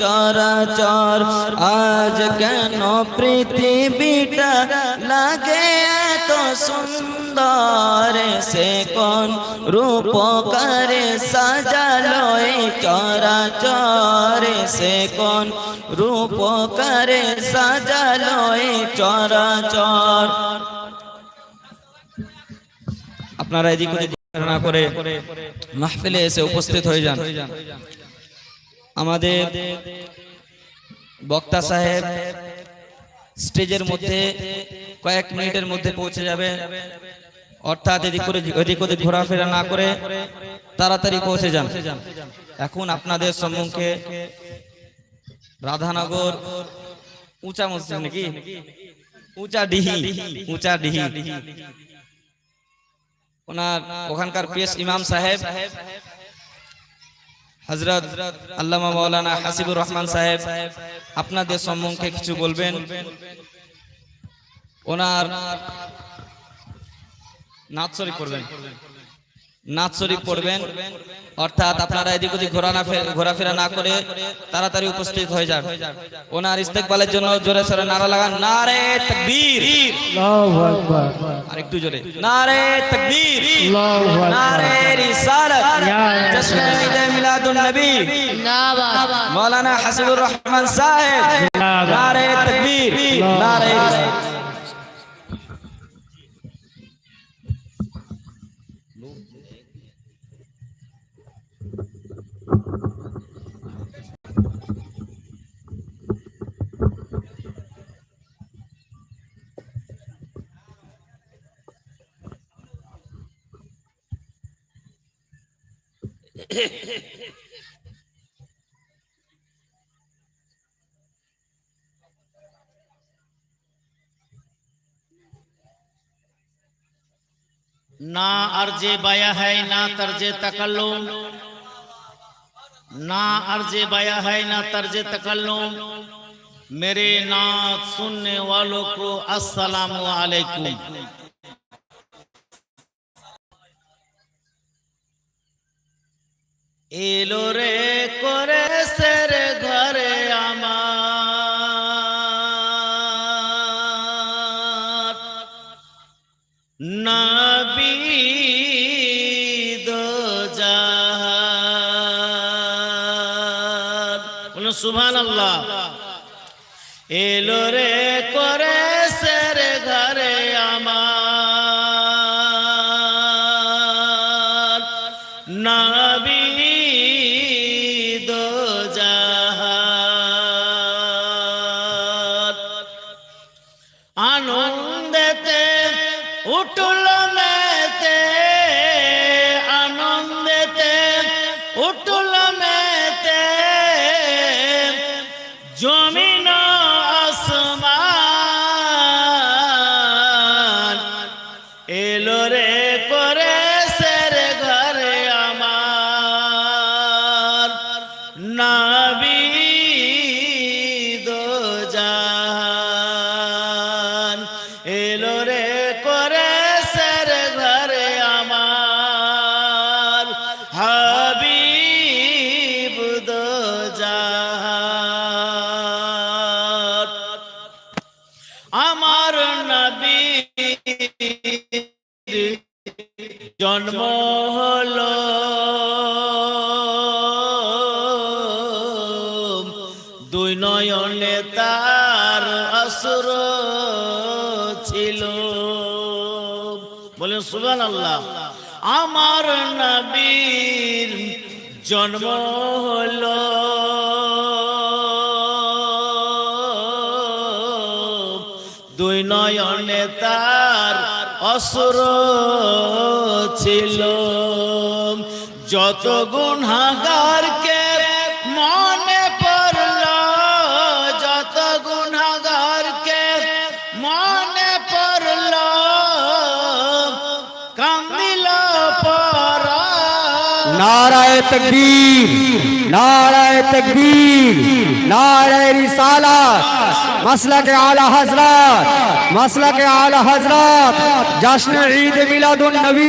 চরাচর। আজ কেন পৃথিবীটা লাগে এত সুন্দর? সে কোন রূপকারে সাজালো চরাচর? সে কোন রূপকারে সাজালো চরাচর? আপনারা এদিক না করে মাহফিলে এসে উপস্থিত হয়ে যান। আমাদের বক্তা সাহেব স্টেজের মধ্যে কয়েক মিনিটের মধ্যে পৌঁছে যাবে। অর্থাৎ এদিক করে এদিক ওদিক ঘোরাফেরা না করে তাড়াতাড়ি পৌঁছে যান। এখন আপনাদের সম্মুখে রাধানগর উঁচা মসজিদ নাকি? উঁচা ডিহি উঁচা ডিহি। ওনার ওখানকার পেশ ইমাম সাহেব হজরত আল্লামা মৌলানা হাসিবুর রহমান সাহেব আপনাদের সম্মুখে কিছু বলবেন? ওনার নাচ শরীফ পড়বেন। নাচ শরীফ পড়বেন অর্থাৎ আপনারা এদিক ওদিক ঘোরানা ঘোরাফেরা না করে তাড়াতাড়ি উপস্থিত হয়ে যান। ওনার ইস্তেকবালের জন্য জোরে সোরে নারা লাগান। নারে তকবীর। আল্লাহু আকবার। আর একটু জোরে। নারে তকবীর। আল্লাহু আকবার। নারে রিসালাত। ইয়া। জশ্ন ঈদ মিলাদুন নবী মৌলানা হাসিবুর রহমান সাহেব নারে তকবীর নারে ना अर्जे बाया है, ना तर्जे तकल्लुम। ना अर्जे बाया है, ना तर्जे तकल्लुम। मेरे नात सुनने वालों को अस्सलाम वालेकुम এলো রে করে সের ঘরে আমার। নবী সুবহান আল্লাহ এলো রে করে নবী। আমার নবী। জন্ম হলো। দুই নয়নে তার অসুর ছিল। বলে সুবান আল্লাহ আমার নবীর জন্ম হলো। অসুর ছিল যত গুণাগারকে মনে নারায় তকবীর নারায় তকবীর নারায় রিসালাত মাসলাক আলা হযরত মাসলাক আলা হযরত জশ্ন ঈদ মিলাদুন নবী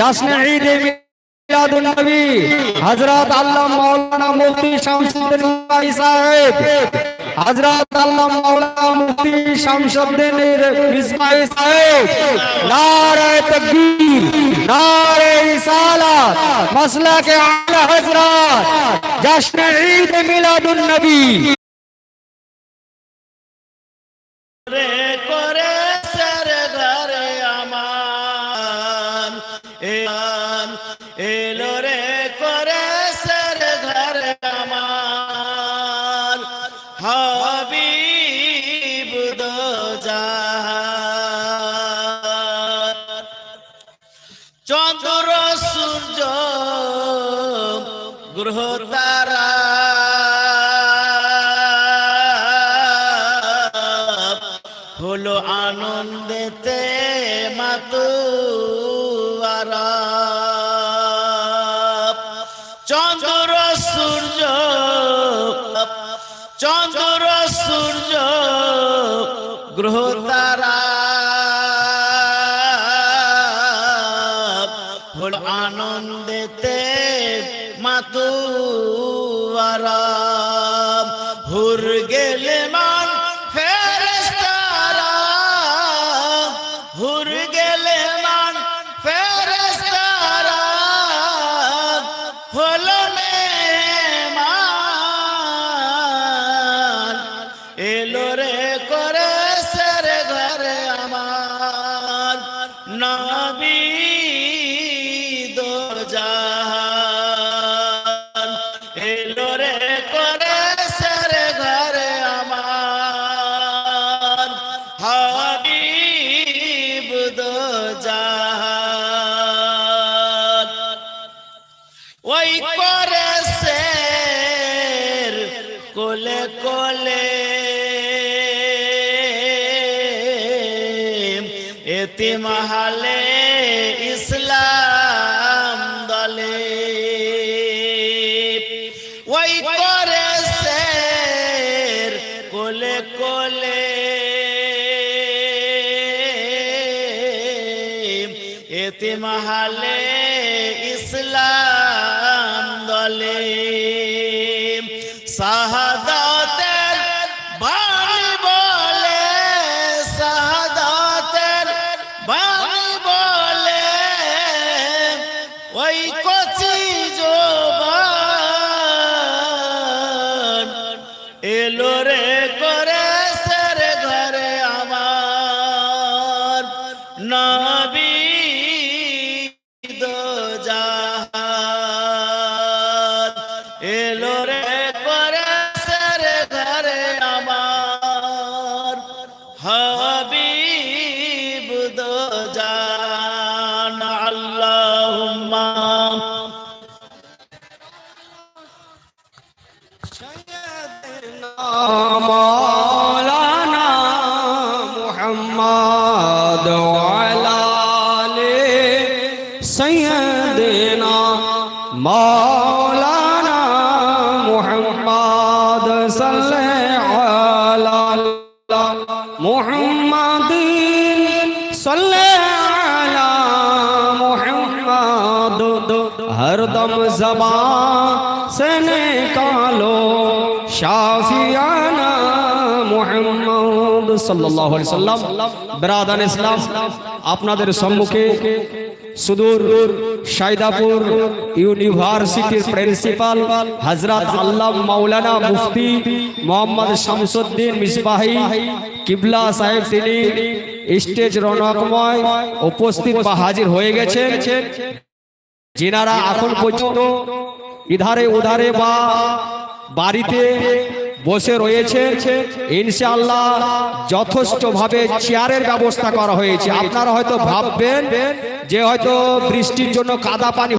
জশ্ন ঈদ মিলাদুন নবী হযরত আল্লাহ মাওলানা মুফতি শামসুদ্দিন ভাই সাহেব হযরত আল্লাহ মাওলানা মুফতি শামসুদ্দিন মিসবাই সাহেব নারে তাকবীর নারে রিসালাত, মাসলাকে আলা হযরত, জশ্ন ঈদ মিলাদুন নবী। রে করে সর ঘরে আমার এলো রে হাবিব চন্দ্র সূর্য গ্রহ তারা। হলো আনন্দেতে মাতুয়ারা। চন্দ্র সূর্য সূর্য গ্রহ তারা। হল আনন্দেতে মাতুয়ারা। হুর গেলে মান এতে মহালে ইসলাম দলে। ওই করে কোলে কোলে। এতে মহালে ইসলাম দলে। ওই কচি مولانا محمد وعلى آل سيدنا مولانا محمد صلى على محمد صلى على محمد ہر دم زبان سے نکالو শাফিয়ানা মুহাম্মদ সাল্লাল্লাহু ব্রাদান ইসলাম, আপনাদের সম্মুখে সুদূর সাইদাপুর ইউনিভার্সিটির প্রিন্সিপাল হযরত আল্লাহ মাওলানা মুফতি মোহাম্মদ শামসুদ্দিন মিসবাহি কিবলা সাহেব, তিনি স্টেজ রনকময় উপস্থিত বা হাজির হয়ে গেছেন। যিনারা এখন পর্যন্ত ইধারে উধারে বা বাড়িতে বসে রয়েছে। ইনশাল্লাহ যথেষ্ট ভাবে চেয়ারের ব্যবস্থা করা হয়েছে। আপনারা হয়তো ভাববেন যে হয়তো বৃষ্টির জন্য কাদা পানি